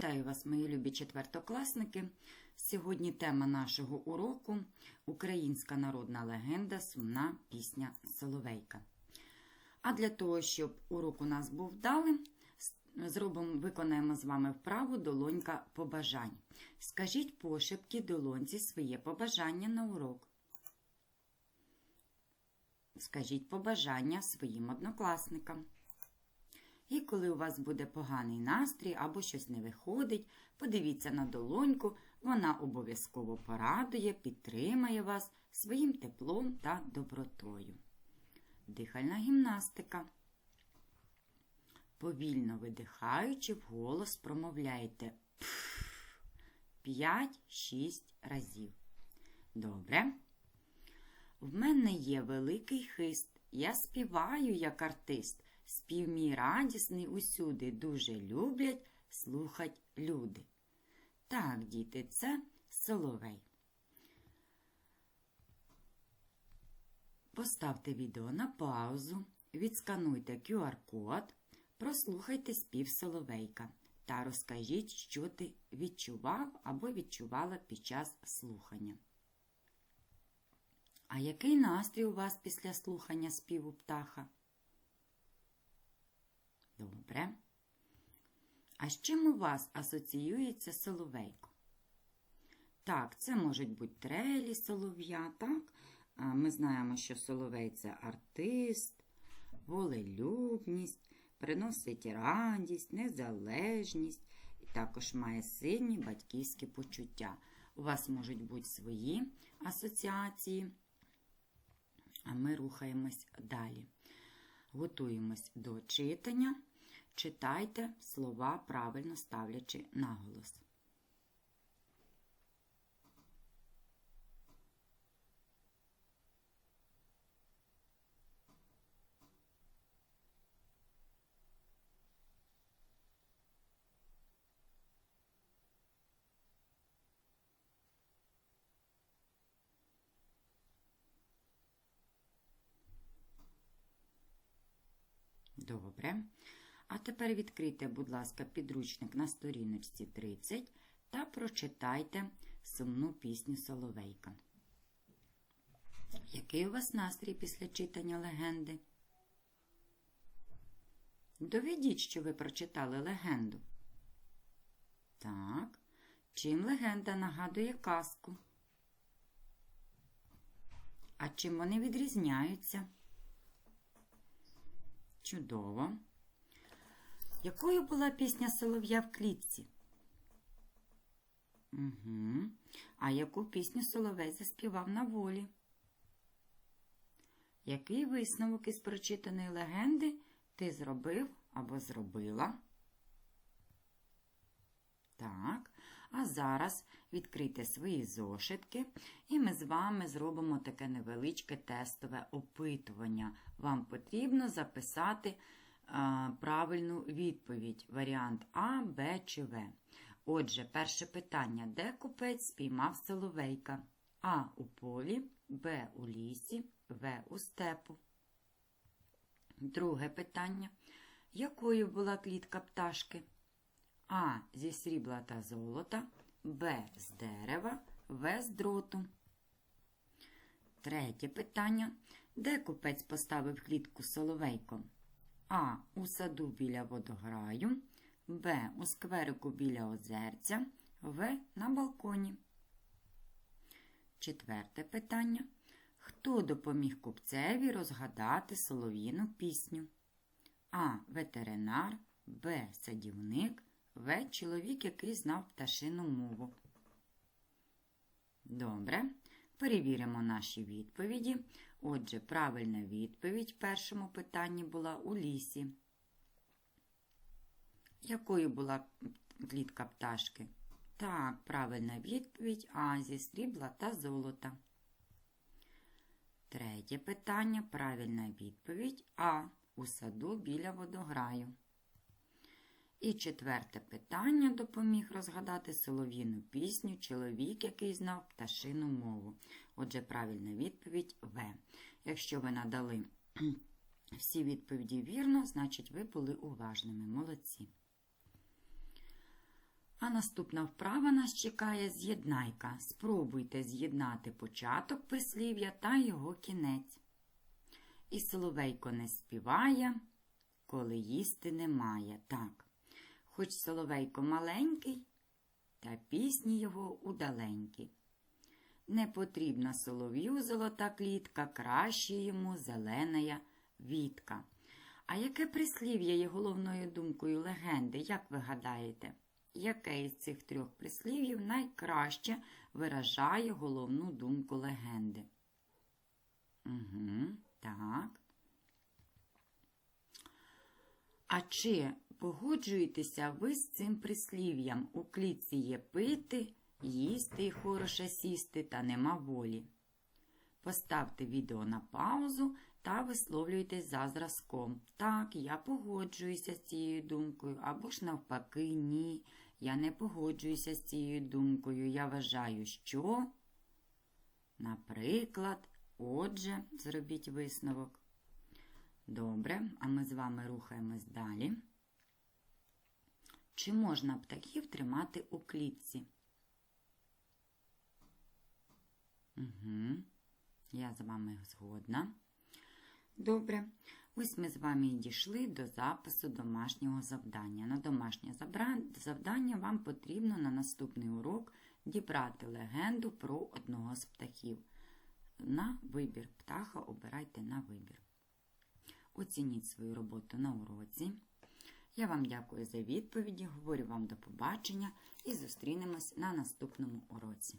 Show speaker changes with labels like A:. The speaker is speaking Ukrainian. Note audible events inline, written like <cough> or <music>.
A: Вітаю вас, мої любі четвертокласники. Сьогодні тема нашого уроку Українська народна легенда, сумна пісня Соловейка. А для того, щоб урок у нас був вдалим, зробимо, виконаємо з вами вправу долонька побажань. Скажіть пошепки долонці своє побажання на урок. Скажіть побажання своїм однокласникам. І коли у вас буде поганий настрій або щось не виходить, подивіться на долоньку, вона обов'язково порадує, підтримає вас своїм теплом та добротою. Дихальна гімнастика. Повільно видихаючи, вголос промовляйте 5-6 разів. Добре. В мене є великий хист. Я співаю як артист. Спів мій радісний усюди дуже люблять слухать люди. Так, діти, це соловей. Поставте відео на паузу, відскануйте QR-код, прослухайте спів соловейка та розкажіть, що ти відчував або відчувала під час слухання. А який настрій у вас після слухання співу птаха? Добре. А з чим у вас асоціюється соловейко? Так, це можуть бути трелі солов'я, так? Ми знаємо, що соловей це артист, волелюбність, приносить радість, незалежність і також має сильні батьківські почуття. У вас можуть бути свої асоціації, а ми рухаємось далі. Готуємось до читання. Читайте слова, правильно ставлячи наголос. Добре. А тепер відкрийте, будь ласка, підручник на сторіночці 30 та прочитайте сумну пісню Соловейка. Який у вас настрій після читання легенди? Доведіть, що ви прочитали легенду. Так. Чим легенда нагадує казку? А чим вони відрізняються? Чудово. Якою була пісня Солов'я в клітці? Угу. А яку пісню Соловей заспівав на волі? Який висновок із прочитаної легенди ти зробив або зробила? Так. А зараз відкрийте свої зошитки, і ми з вами зробимо таке невеличке тестове опитування. Вам потрібно записати правильну відповідь: варіант А, Б чи В. Отже, перше питання: де купець спіймав соловейка? А у полі, Б у лісі, В у степу. Друге питання: якою була клітка пташки? А зі срібла та золота, Б з дерева, В з дроту. Третє питання. Де купець поставив клітку соловейком? А. У саду біля водограю, Б. У скверику біля озерця, В. На балконі. Четверте питання. Хто допоміг купцеві розгадати солов'їну пісню? А. Ветеринар, Б. Садівник, В. Чоловік, який знав пташину мову. Добре. Перевіримо наші відповіді. Отже, правильна відповідь першому питанні була у лісі. Якою була клітка пташки? Так, правильна відповідь А зі срібла та золота. Третє питання. Правильна відповідь А. У саду біля водограю. І четверте питання допоміг розгадати солов'їну пісню чоловік, який знав пташину мову. Отже, правильна відповідь В. Якщо ви надали <clears throat> всі відповіді вірно, значить ви були уважними. Молодці. А наступна вправа нас чекає з'єднайка. Спробуйте з'єднати початок прислів'я та його кінець. І соловейко не співає, коли їсти немає. Так, хоч соловейко маленький, та пісні його удаленькі. Не потрібна солов'ю золота клітка, краще йому зеленая вітка. А яке прислів'я є головною думкою легенди, як ви гадаєте? Яке із цих трьох прислів'їв найкраще виражає головну думку легенди? Угу, так. А чи погоджуєтеся ви з цим прислів'ям? У клітці є пити, їсти і хороше сісти, та нема волі. Поставте відео на паузу та висловлюйтесь за зразком. Так, я погоджуюся з цією думкою, або ж навпаки, ні. Я не погоджуюся з цією думкою. Я вважаю, що, наприклад, отже, зробіть висновок. Добре, а ми з вами рухаємось далі. Чи можна птахів тримати у клітці? Угу. Я з вами згодна. Добре. Ось ми з вами і дійшли до запису домашнього завдання. На домашнє завдання вам потрібно на наступний урок дібрати легенду про одного з птахів. На вибір птаха обирайте на вибір. Оцініть свою роботу на уроці. Я вам дякую за відповіді, говорю вам до побачення і зустрінемось на наступному уроці.